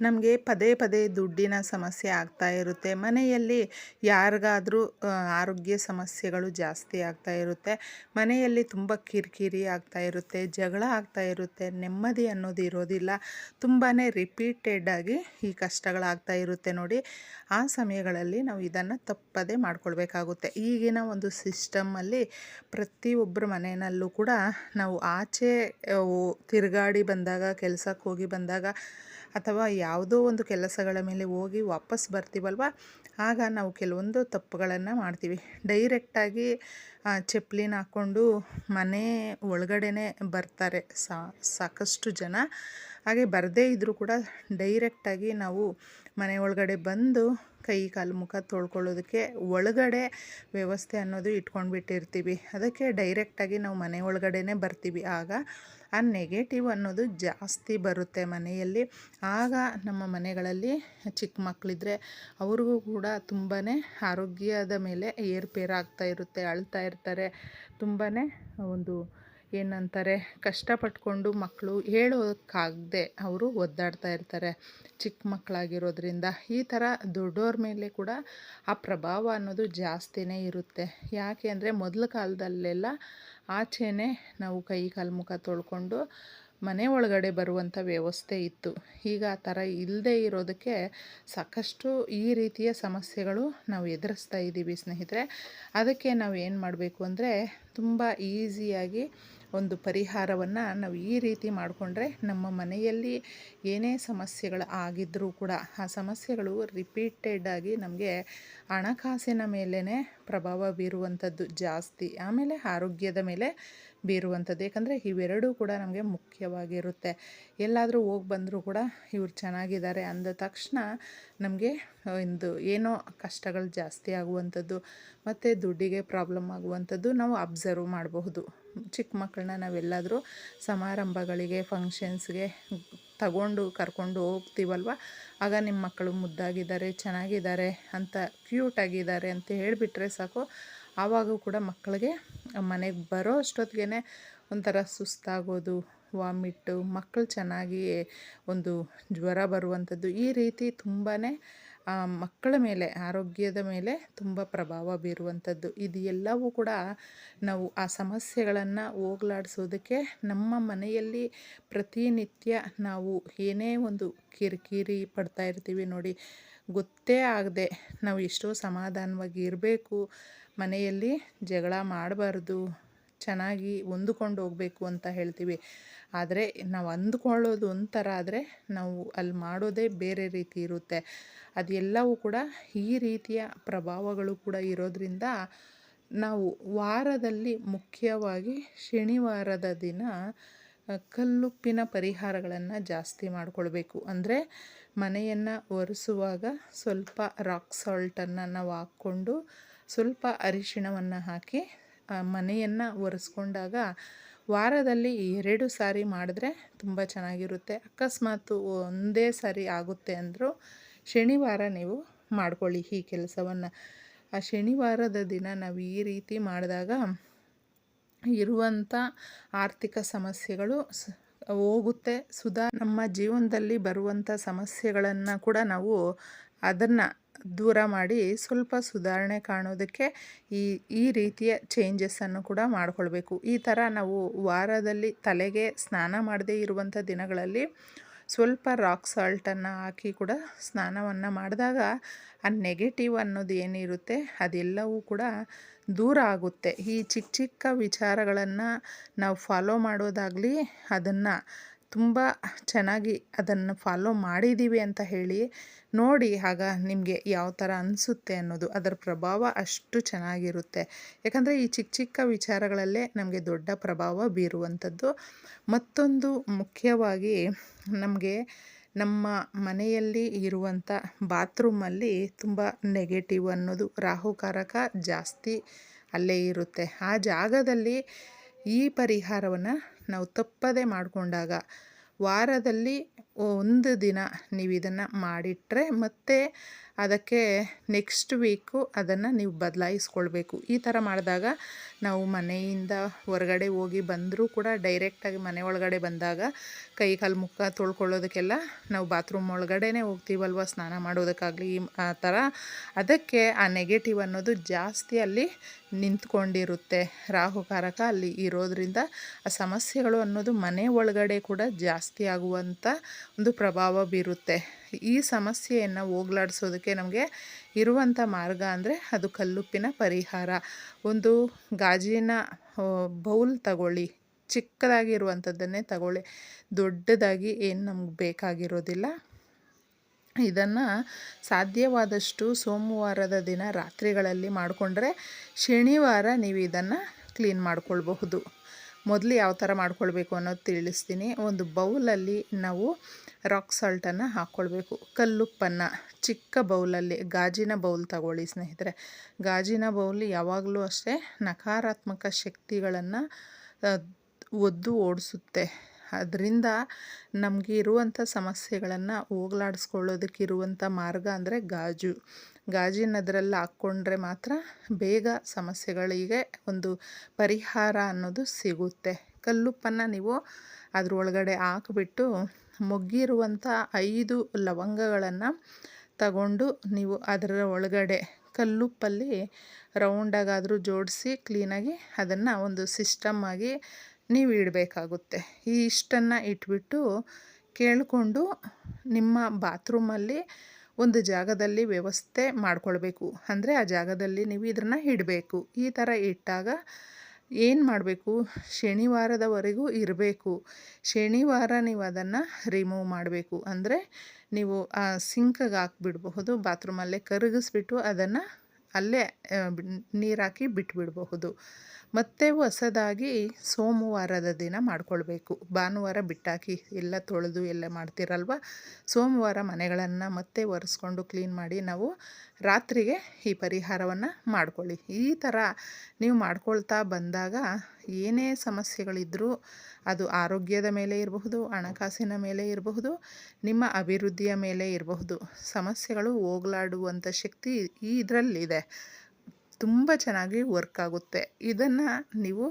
ನಮಗೆ ಪದೇ ಪದೇ ದುಡ್ಡಿನ ಸಮಸ್ಯೆ ಆಗ್ತಾ ಇರುತ್ತೆ. ಮನೆಯಲ್ಲಿ ಯಾರಿಗಾದರೂ ಆರೋಗ್ಯ ಸಮಸ್ಯೆಗಳು ಜಾಸ್ತಿ ಆಗ್ತಾ ಇರುತ್ತೆ. ಮನೆಯಲ್ಲಿ ತುಂಬ ಕಿರಿಕಿರಿ ಆಗ್ತಾ ಇರುತ್ತೆ, ಜಗಳ ಆಗ್ತಾ ಇರುತ್ತೆ, ನೆಮ್ಮದಿ ಅನ್ನೋದು ಇರೋದಿಲ್ಲ. ತುಂಬಾ ರಿಪೀಟೆಡ್ ಆಗಿ ಈ ಕಷ್ಟಗಳಾಗ್ತಾ ಇರುತ್ತೆ ನೋಡಿ. ಆ ಸಮಯಗಳಲ್ಲಿ ನಾವು ಇದನ್ನು ತಪ್ಪದೇ ಮಾಡ್ಕೊಳ್ಬೇಕಾಗುತ್ತೆ. ಈಗಿನ ಒಂದು ಸಿಸ್ಟಮಲ್ಲಿ ಪ್ರತಿಯೊಬ್ಬರ ಮನೆಯಲ್ಲೂ ಕೂಡ ನಾವು ಆಚೆ ತಿರುಗಾಡಿ ಬಂದಾಗ, ಕೆಲಸಕ್ಕೆ ಹೋಗಿ ಬಂದಾಗ ಅಥವಾ ಯಾವುದೋ ಒಂದು ಕೆಲಸಗಳ ಮೇಲೆ ಹೋಗಿ ವಾಪಸ್ ಬರ್ತೀವಲ್ವ? ಆಗ ನಾವು ಕೆಲವೊಂದು ತಪ್ಪುಗಳನ್ನು ಮಾಡ್ತೀವಿ. ಡೈರೆಕ್ಟಾಗಿ ಚಪ್ಪಲಿನ ಹಾಕ್ಕೊಂಡು ಮನೆ ಒಳಗಡೆನೆ ಬರ್ತಾರೆ. ಸಾಕಷ್ಟು ಜನ. ಹಾಗೆ ಬರದೇ ಇದ್ದರೂ ಕೂಡ ಡೈರೆಕ್ಟಾಗಿ ನಾವು ಮನೆ ಒಳಗಡೆ ಬಂದು ಕೈ ಕಾಲು ಮುಖ ತೊಳ್ಕೊಳ್ಳೋದಕ್ಕೆ ಒಳಗಡೆ ವ್ಯವಸ್ಥೆ ಅನ್ನೋದು ಇಟ್ಕೊಂಡು ಬಿಟ್ಟಿರ್ತೀವಿ ಅದಕ್ಕೆ ಡೈರೆಕ್ಟಾಗಿ ನಾವು ಮನೆ ಒಳಗಡೆನೇ ಬರ್ತೀವಿ. ಆಗ ಆ ನೆಗೆಟಿವ್ ಅನ್ನೋದು ಜಾಸ್ತಿ ಬರುತ್ತೆ ಮನೆಯಲ್ಲಿ. ಆಗ ನಮ್ಮ ಮನೆಗಳಲ್ಲಿ ಚಿಕ್ಕ ಮಕ್ಕಳಿದ್ರೆ ಅವ್ರಿಗೂ ಕೂಡ ತುಂಬಾ ಆರೋಗ್ಯದ ಮೇಲೆ ಏರುಪೇರಾಗ್ತಾ ಇರುತ್ತೆ, ಅಳ್ತಾ ಇರ್ತಾರೆ. ತುಂಬಾ ಒಂದು ಏನಂತಾರೆ, ಕಷ್ಟಪಟ್ಕೊಂಡು ಮಕ್ಕಳು ಹೇಳೋಕ್ಕಾಗದೆ ಅವರು ಒದ್ದಾಡ್ತಾ ಇರ್ತಾರೆ. ಚಿಕ್ಕ ಮಕ್ಕಳಾಗಿರೋದ್ರಿಂದ ಈ ಥರ ದೊಡ್ಡವ್ರ ಮೇಲೆ ಕೂಡ ಆ ಪ್ರಭಾವ ಅನ್ನೋದು ಜಾಸ್ತಿನೇ ಇರುತ್ತೆ. ಯಾಕೆ ಅಂದರೆ ಮೊದಲ ಕಾಲದಲ್ಲೆಲ್ಲ ಆಚೆನೇ ನಾವು ಕೈ ಕಾಲು ಮುಖ ತೊಳ್ಕೊಂಡು ಮನೆ ಒಳಗಡೆ ಬರುವಂಥ ವ್ಯವಸ್ಥೆ ಇತ್ತು. ಈಗ ಆ ಥರ ಇಲ್ಲದೆ ಇರೋದಕ್ಕೆ ಸಾಕಷ್ಟು ಈ ರೀತಿಯ ಸಮಸ್ಯೆಗಳು ನಾವು ಎದುರಿಸ್ತಾ ಇದ್ದೀವಿ ಸ್ನೇಹಿತರೆ. ಅದಕ್ಕೆ ನಾವು ಏನು ಮಾಡಬೇಕು ಅಂದರೆ ತುಂಬ ಈಸಿಯಾಗಿ ಒಂದು ಪರಿಹಾರವನ್ನು ನಾವು ಈ ರೀತಿ ಮಾಡಿಕೊಂಡ್ರೆ ನಮ್ಮ ಮನೆಯಲ್ಲಿ ಏನೇ ಸಮಸ್ಯೆಗಳು ಆಗಿದ್ದರೂ ಕೂಡ ಆ ಸಮಸ್ಯೆಗಳು ರಿಪೀಟೆಡ್ ಆಗಿ ನಮಗೆ ಹಣಕಾಸಿನ ಮೇಲೇ ಪ್ರಭಾವ ಬೀರುವಂಥದ್ದು ಜಾಸ್ತಿ. ಆಮೇಲೆ ಆರೋಗ್ಯದ ಮೇಲೆ ಬೀರುವಂಥದ್ದು. ಯಾಕಂದರೆ ಇವೆರಡೂ ಕೂಡ ನಮಗೆ ಮುಖ್ಯವಾಗಿರುತ್ತೆ. ಎಲ್ಲಾದರೂ ಹೋಗಿ ಬಂದರೂ ಕೂಡ ಇವ್ರು ಚೆನ್ನಾಗಿದ್ದಾರೆ ಅಂದ ತಕ್ಷಣ ನಮಗೆ ಒಂದು ಏನೋ ಕಷ್ಟಗಳು ಜಾಸ್ತಿ ಆಗುವಂಥದ್ದು ಮತ್ತು ದುಡ್ಡಿಗೆ ಪ್ರಾಬ್ಲಮ್ ಆಗುವಂಥದ್ದು ನಾವು ಅಬ್ಸರ್ವ್ ಮಾಡಬಹುದು. ಚಿಕ್ಕ ಮಕ್ಕಳನ್ನ ನಾವೆಲ್ಲಾದರೂ ಸಮಾರಂಭಗಳಿಗೆ, ಫಂಕ್ಷನ್ಸ್ಗೆ ತಗೊಂಡು, ಕರ್ಕೊಂಡು ಹೋಗ್ತೀವಲ್ವ? ಆಗ ನಿಮ್ಮ ಮಕ್ಕಳು ಮುದ್ದಾಗಿದ್ದಾರೆ, ಚೆನ್ನಾಗಿದ್ದಾರೆ ಅಂತ ಕ್ಯೂಟಾಗಿದ್ದಾರೆ ಅಂತ ಹೇಳಿಬಿಟ್ರೆ ಸಾಕು. ಆವಾಗೂ ಕೂಡ ಮಕ್ಕಳಿಗೆ ಮನೆಗೆ ಬರೋ ಅಷ್ಟೊತ್ತಿಗೆ ಒಂಥರ ಸುಸ್ತಾಗೋದು, ವಾಮಿಟ್ಟು ಮಕ್ಕಳು ಚೆನ್ನಾಗಿ ಒಂದು ಜ್ವರ ಬರುವಂಥದ್ದು ಈ ರೀತಿ ತುಂಬಾ ಮಕ್ಕಳ ಮೇಲೆ, ಆರೋಗ್ಯದ ಮೇಲೆ ತುಂಬ ಪ್ರಭಾವ ಬೀರುವಂಥದ್ದು. ಇದು ಎಲ್ಲವೂ ಕೂಡ ನಾವು ಆ ಸಮಸ್ಯೆಗಳನ್ನು ಹೋಗ್ಲಾಡಿಸೋದಕ್ಕೆ ನಮ್ಮ ಮನೆಯಲ್ಲಿ ಪ್ರತಿನಿತ್ಯ ನಾವು ಏನೇ ಒಂದು ಕಿರಿಕಿರಿ ಪಡ್ತಾ ಇರ್ತೀವಿ ನೋಡಿ, ಗೊತ್ತೇ ಆಗದೆ ನಾವು ಎಷ್ಟೋ ಸಮಾಧಾನವಾಗಿ ಇರಬೇಕು, ಮನೆಯಲ್ಲಿ ಜಗಳ ಮಾಡಬಾರ್ದು ಚೆನ್ನಾಗಿ ಹೊಂದ್ಕೊಂಡು ಹೋಗಬೇಕು ಅಂತ ಹೇಳ್ತೀವಿ. ಆದರೆ ನಾವು ಅಂದ್ಕೊಳ್ಳೋದು ಒಂಥರ ಆದರೆ ನಾವು ಅಲ್ಲಿ ಮಾಡೋದೇ ಬೇರೆ ರೀತಿ ಇರುತ್ತೆ. ಅದೆಲ್ಲವೂ ಕೂಡ ಈ ರೀತಿಯ ಪ್ರಭಾವಗಳು ಕೂಡ ಇರೋದರಿಂದ ನಾವು ವಾರದಲ್ಲಿ ಮುಖ್ಯವಾಗಿ ಶನಿವಾರದ ದಿನ ಕಲ್ಲುಪ್ಪಿನ ಪರಿಹಾರಗಳನ್ನು ಜಾಸ್ತಿ ಮಾಡಿಕೊಳ್ಬೇಕು. ಅಂದರೆ ಮನೆಯನ್ನು ಒರೆಸುವಾಗ ಸ್ವಲ್ಪ ರಾಕ್ ಸಾಲ್ಟನ್ನು ನಾವು ಹಾಕ್ಕೊಂಡು ಸ್ವಲ್ಪ ಅರಿಶಿಣವನ್ನು ಹಾಕಿ ಮನೆಯನ್ನು ಒರೆಸ್ಕೊಂಡಾಗ ವಾರದಲ್ಲಿ ಎರಡು ಸಾರಿ ಮಾಡಿದ್ರೆ ತುಂಬ ಚೆನ್ನಾಗಿರುತ್ತೆ. ಅಕಸ್ಮಾತ್ ಒಂದೇ ಸಾರಿ ಆಗುತ್ತೆ ಅಂದರೂ ಶನಿವಾರ ನೀವು ಮಾಡ್ಕೊಳ್ಳಿ ಈ ಕೆಲಸವನ್ನು. ಆ ಶನಿವಾರದ ದಿನ ನಾವು ಈ ರೀತಿ ಮಾಡಿದಾಗ ಇರುವಂಥ ಆರ್ಥಿಕ ಸಮಸ್ಯೆಗಳು ಹೋಗುತ್ತೆ. ಸುಧಾ ನಮ್ಮ ಜೀವನದಲ್ಲಿ ಬರುವಂಥ ಸಮಸ್ಯೆಗಳನ್ನು ಕೂಡ ನಾವು ಅದನ್ನು ದೂರ ಮಾಡಿ ಸ್ವಲ್ಪ ಸುಧಾರಣೆ ಕಾಣೋದಕ್ಕೆ ಈ ಈ ರೀತಿಯ ಚೇಂಜಸ್ಸನ್ನು ಕೂಡ ಮಾಡಿಕೊಳ್ಬೇಕು. ಈ ಥರ ನಾವು ವಾರದಲ್ಲಿ ತಲೆಗೆ ಸ್ನಾನ ಮಾಡದೇ ಇರುವಂಥ ದಿನಗಳಲ್ಲಿ ಸ್ವಲ್ಪ ರಾಕ್ ಸಾಲ್ಟನ್ನು ಹಾಕಿ ಕೂಡ ಸ್ನಾನವನ್ನು ಮಾಡಿದಾಗ ಆ ನೆಗೆಟಿವ್ ಅನ್ನೋದು ಏನಿರುತ್ತೆ ಅದೆಲ್ಲವೂ ಕೂಡ ದೂರ ಆಗುತ್ತೆ. ಈ ಚಿಕ್ಕ ಚಿಕ್ಕ ವಿಚಾರಗಳನ್ನು ನಾವು ಫಾಲೋ ಮಾಡೋದಾಗಲಿ ಅದನ್ನು ತುಂಬ ಚೆನ್ನಾಗಿ ಅದನ್ನು ಫಾಲೋ ಮಾಡಿದ್ದೀವಿ ಅಂತ ಹೇಳಿ ನೋಡಿ ಆಗ ನಿಮಗೆ ಯಾವ ಥರ ಅನಿಸುತ್ತೆ ಅನ್ನೋದು. ಅದರ ಪ್ರಭಾವ ಅಷ್ಟು ಚೆನ್ನಾಗಿರುತ್ತೆ. ಯಾಕಂದರೆ ಈ ಚಿಕ್ಕ ಚಿಕ್ಕ ವಿಚಾರಗಳಲ್ಲೇ ನಮಗೆ ದೊಡ್ಡ ಪ್ರಭಾವ ಬೀರುವಂಥದ್ದು. ಮತ್ತೊಂದು ಮುಖ್ಯವಾಗಿ ನಮಗೆ ನಮ್ಮ ಮನೆಯಲ್ಲಿ ಇರುವಂಥ ಬಾತ್ರೂಮಲ್ಲಿ ತುಂಬ ನೆಗೆಟಿವ್ ಅನ್ನೋದು ರಾಹುಕಾರಕ ಜಾಸ್ತಿ ಅಲ್ಲೇ ಇರುತ್ತೆ. ಆ ಜಾಗದಲ್ಲಿ ಈ ಪರಿಹಾರವನ್ನು ನಾವು ತಪ್ಪದೇ ಮಾಡಿಕೊಂಡಾಗ ವಾರದಲ್ಲಿ ಒಂದು ದಿನ ನೀವು ಇದನ್ನು ಮಾಡಿಟ್ರೆ ಮತ್ತೆ ಅದಕ್ಕೆ ನೆಕ್ಸ್ಟ್ ವೀಕು ಅದನ್ನು ನೀವು ಬದಲಾಯಿಸ್ಕೊಳ್ಬೇಕು. ಈ ಥರ ಮಾಡಿದಾಗ ನಾವು ಮನೆಯಿಂದ ಹೊರಗಡೆ ಹೋಗಿ ಬಂದರೂ ಕೂಡ ಡೈರೆಕ್ಟಾಗಿ ಮನೆ ಒಳಗಡೆ ಬಂದಾಗ ಕೈ ಕಾಲು ಮುಖ ತೊಳ್ಕೊಳ್ಳೋದಕ್ಕೆಲ್ಲ ನಾವು ಬಾತ್ರೂಮ್ ಒಳಗಡೆನೇ ಹೋಗ್ತೀವಲ್ವ ಸ್ನಾನ ಮಾಡೋದಕ್ಕಾಗಲಿ ಆ ಥರ. ಅದಕ್ಕೆ ಆ ನೆಗೆಟಿವ್ ಅನ್ನೋದು ಜಾಸ್ತಿ ಅಲ್ಲಿ ನಿಂತ್ಕೊಂಡಿರುತ್ತೆ. ರಾಹುಕಾರಕ ಅಲ್ಲಿ ಇರೋದ್ರಿಂದ ಆ ಸಮಸ್ಯೆಗಳು ಅನ್ನೋದು ಮನೆ ಒಳಗಡೆ ಕೂಡ ಜಾಸ್ತಿ ಆಗುವಂಥ ಒಂದು ಪ್ರಭಾವ ಬೀರುತ್ತೆ. ಈ ಸಮಸ್ಯೆಯನ್ನು ಹೋಗ್ಲಾಡಿಸೋದಕ್ಕೆ ನಮಗೆ ಇರುವಂಥ ಮಾರ್ಗ ಅಂದರೆ ಅದು ಕಲ್ಲುಪ್ಪಿನ ಪರಿಹಾರ. ಒಂದು ಗಾಜಿನ ಬೌಲ್ ತಗೊಳ್ಳಿ. ಚಿಕ್ಕದಾಗಿರುವಂಥದ್ದನ್ನೇ ತಗೊಳ್ಳಿ. ದೊಡ್ಡದಾಗಿ ಏನು ನಮ್ಗೆ ಬೇಕಾಗಿರೋದಿಲ್ಲ. ಇದನ್ನು ಸಾಧ್ಯವಾದಷ್ಟು ಸೋಮವಾರದ ದಿನ ರಾತ್ರಿಗಳಲ್ಲಿ ಮಾಡಿಕೊಂಡ್ರೆ ಶನಿವಾರ ನೀವು ಇದನ್ನು ಕ್ಲೀನ್ ಮಾಡ್ಕೊಳ್ಬಹುದು. ಮೊದಲು ಯಾವ ಥರ ಮಾಡ್ಕೊಳ್ಬೇಕು ಅನ್ನೋದು ತಿಳಿಸ್ತೀನಿ. ಒಂದು ಬೌಲಲ್ಲಿ ನಾವು ರಾಕ್ ಸಾಲ್ಟನ್ನು ಹಾಕ್ಕೊಳ್ಬೇಕು. ಕಲ್ಲುಪ್ಪನ್ನು ಚಿಕ್ಕ ಬೌಲಲ್ಲಿ, ಗಾಜಿನ ಬೌಲ್ ತಗೊಳ್ಳಿ ಸ್ನೇಹಿತರೆ. ಗಾಜಿನ ಬೌಲ್ ಯಾವಾಗಲೂ ಅಷ್ಟೇ ನಕಾರಾತ್ಮಕ ಶಕ್ತಿಗಳನ್ನು ಒದ್ದು ಓಡಿಸುತ್ತೆ. ಅದರಿಂದ ನಮಗೆ ಇರುವಂಥ ಸಮಸ್ಯೆಗಳನ್ನು ಹೋಗ್ಲಾಡಿಸ್ಕೊಳ್ಳೋದಕ್ಕಿರುವಂಥ ಮಾರ್ಗ ಅಂದರೆ ಗಾಜು. ಗಾಜಿನದ್ರಲ್ಲಿ ಹಾಕ್ಕೊಂಡ್ರೆ ಮಾತ್ರ ಬೇಗ ಸಮಸ್ಯೆಗಳಿಗೆ ಒಂದು ಪರಿಹಾರ ಅನ್ನೋದು ಸಿಗುತ್ತೆ. ಕಲ್ಲುಪ್ಪನ್ನು ನೀವು ಅದರೊಳಗಡೆ ಹಾಕಿಬಿಟ್ಟು ಮೊಗ್ಗಿರುವಂಥ ಐದು ಲವಂಗಗಳನ್ನು ತಗೊಂಡು ನೀವು ಅದರ ಒಳಗಡೆ ಕಲ್ಲುಪ್ಪಲ್ಲಿ ರೌಂಡಾಗಾದರೂ ಜೋಡಿಸಿ ಕ್ಲೀನಾಗಿ ಅದನ್ನು ಒಂದು ಸಿಸ್ಟಮ್ ಆಗಿ ನೀವು ಇಡಬೇಕಾಗುತ್ತೆ. ಈ ಇಷ್ಟನ್ನು ಇಟ್ಬಿಟ್ಟು ಕೇಳಿಕೊಂಡು ನಿಮ್ಮ ಬಾತ್ರೂಮಲ್ಲಿ ಒಂದು ಜಾಗದಲ್ಲಿ ವ್ಯವಸ್ಥೆ ಮಾಡಿಕೊಳ್ಬೇಕು. ಅಂದರೆ ಆ ಜಾಗದಲ್ಲಿ ನೀವು ಇದನ್ನು ಇಡಬೇಕು. ಈ ಥರ ಇಟ್ಟಾಗ ಏನು ಮಾಡಬೇಕು? ಶನಿವಾರದವರೆಗೂ ಇರಬೇಕು. ಶನಿವಾರ ನೀವು ಅದನ್ನು ರಿಮೂವ್ ಮಾಡಬೇಕು. ಅಂದರೆ ನೀವು ಆ ಸಿಂಕಗೆ ಹಾಕ್ಬಿಡಬಹುದು, ಬಾತ್ರೂಮಲ್ಲೇ ಕರಗಿಸ್ಬಿಟ್ಟು ಅದನ್ನು ಅಲ್ಲೇ ನೀರಾಕಿ ಹಾಕಿ ಬಿಟ್ಬಿಡಬಹುದು. ಮತ್ತೆ ಹೊಸದಾಗಿ ಸೋಮವಾರದ ದಿನ ಮಾಡಿಕೊಳ್ಬೇಕು. ಭಾನುವಾರ ಬಿಟ್ಟಾಕಿ ಎಲ್ಲ ತೊಳೆದು ಎಲ್ಲ ಮಾಡ್ತೀರಲ್ವ? ಸೋಮವಾರ ಮನೆಗಳನ್ನು ಮತ್ತೆ ಒರೆಸ್ಕೊಂಡು ಕ್ಲೀನ್ ಮಾಡಿ ನಾವು ರಾತ್ರಿಗೆ ಈ ಪರಿಹಾರವನ್ನು ಮಾಡ್ಕೊಳ್ಳಿ. ಈ ಥರ ನೀವು ಮಾಡ್ಕೊಳ್ತಾ ಬಂದಾಗ ಏನೇ ಸಮಸ್ಯೆಗಳಿದ್ದರೂ ಅದು ಆರೋಗ್ಯದ ಮೇಲೆ ಇರಬಹುದು, ಹಣಕಾಸಿನ ಮೇಲೆ ಇರಬಹುದು, ನಿಮ್ಮ ಅಭಿವೃದ್ಧಿಯ ಮೇಲೆ ಇರಬಹುದು. ಸಮಸ್ಯೆಗಳು ಹೋಗಲಾಡುವಂಥ ಶಕ್ತಿ ಈ ಇದರಲ್ಲಿದೆ. ತುಂಬ ಚೆನ್ನಾಗಿ ವರ್ಕ್ ಆಗುತ್ತೆ. ಇದನ್ನು ನೀವು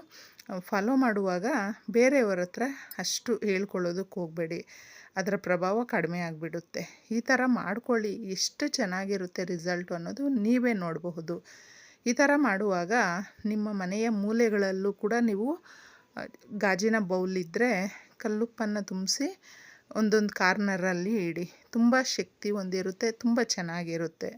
ಫಾಲೋ ಮಾಡುವಾಗ ಬೇರೆಯವರ ಹತ್ರ ಅಷ್ಟು ಹೇಳ್ಕೊಳ್ಳೋದಕ್ಕೆ ಹೋಗಬೇಡಿ. ಅದರ ಪ್ರಭಾವ ಕಡಿಮೆ ಆಗಿಬಿಡುತ್ತೆ. ಈ ಥರ ಮಾಡ್ಕೊಳ್ಳಿ. ಎಷ್ಟು ಚೆನ್ನಾಗಿರುತ್ತೆ ರಿಸಲ್ಟ್ ಅನ್ನೋದು ನೀವೇ ನೋಡಬಹುದು. ಈ ಥರ ಮಾಡುವಾಗ ನಿಮ್ಮ ಮನೆಯ ಮೂಲೆಗಳಲ್ಲೂ ಕೂಡ ನೀವು ಗಾಜಿನ ಬೌಲ್ ಇದ್ದರೆ ಕಲ್ಲುಪ್ಪನ್ನು ತುಂಬಿಸಿ ಒಂದೊಂದು ಕಾರ್ನರಲ್ಲಿ ಇಡಿ. ತುಂಬ ಶಕ್ತಿ ಹೊಂದಿರುತ್ತೆ, ತುಂಬ ಚೆನ್ನಾಗಿರುತ್ತೆ.